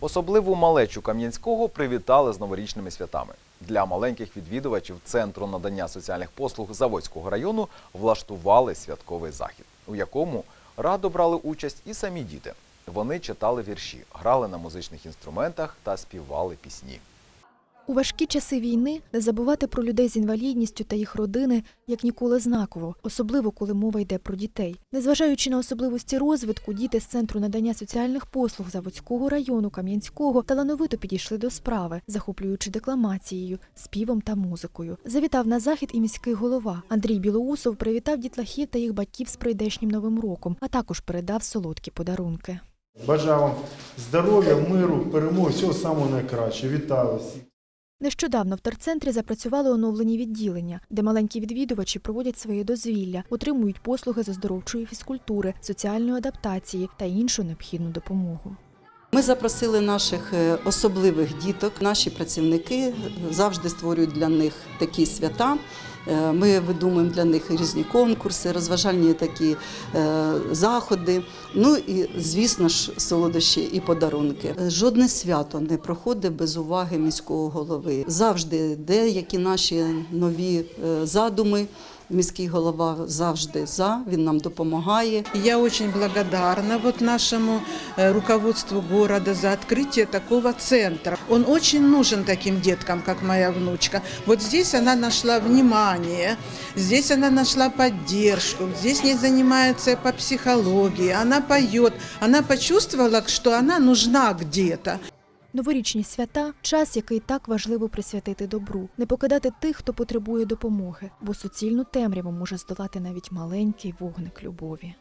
Особливу малечу Кам'янського привітали з новорічними святами. Для маленьких відвідувачів центру надання соціальних послуг Заводського району влаштували святковий захід, у якому радо брали участь і самі діти. Вони читали вірші, грали на музичних інструментах та співали пісні. У важкі часи війни не забувати про людей з інвалідністю та їх родини як ніколи знаково, особливо коли мова йде про дітей. Незважаючи на особливості розвитку, діти з центру надання соціальних послуг Заводського району Кам'янського талановито підійшли до справи, захоплюючи декламацією, співом та музикою. Завітав на захід і міський голова Андрій Білоусов привітав дітлахів та їх батьків з прийдешнім новим роком, а також передав солодкі подарунки. Бажаю вам здоров'я, миру, перемоги, всього самого найкращого. Вітаю всіх. Нещодавно в терцентрі запрацювали оновлені відділення, де маленькі відвідувачі проводять своє дозвілля, отримують послуги з оздоровчої фізкультури, соціальної адаптації та іншу необхідну допомогу. Ми запросили наших е, особливих діток. Наші працівники завжди створюють для них такі свята. Е, Ми видумуємо для них різні конкурси, розважальні такі е, заходи. Ну і звісно ж, солодощі і подарунки. Жодне свято не проходить без уваги міського голови. Завжди деякі наші нові е, задуми. Міський голова завжди за, він нам допомагає. Я очень благодарна вот нашему э, руководству города за открытие такого центра. Он очень нужен таким деткам, как моя внучка. Вот здесь она нашла внимание, здесь она нашла поддержку, здесь не занимается по психологии, она поет, она почувствовала, что она нужна где-то. Новорічні свята час, який так важливо присвятити добру, не покидати тих, хто потребує допомоги, бо суцільну темряву може здолати навіть маленький вогник любові.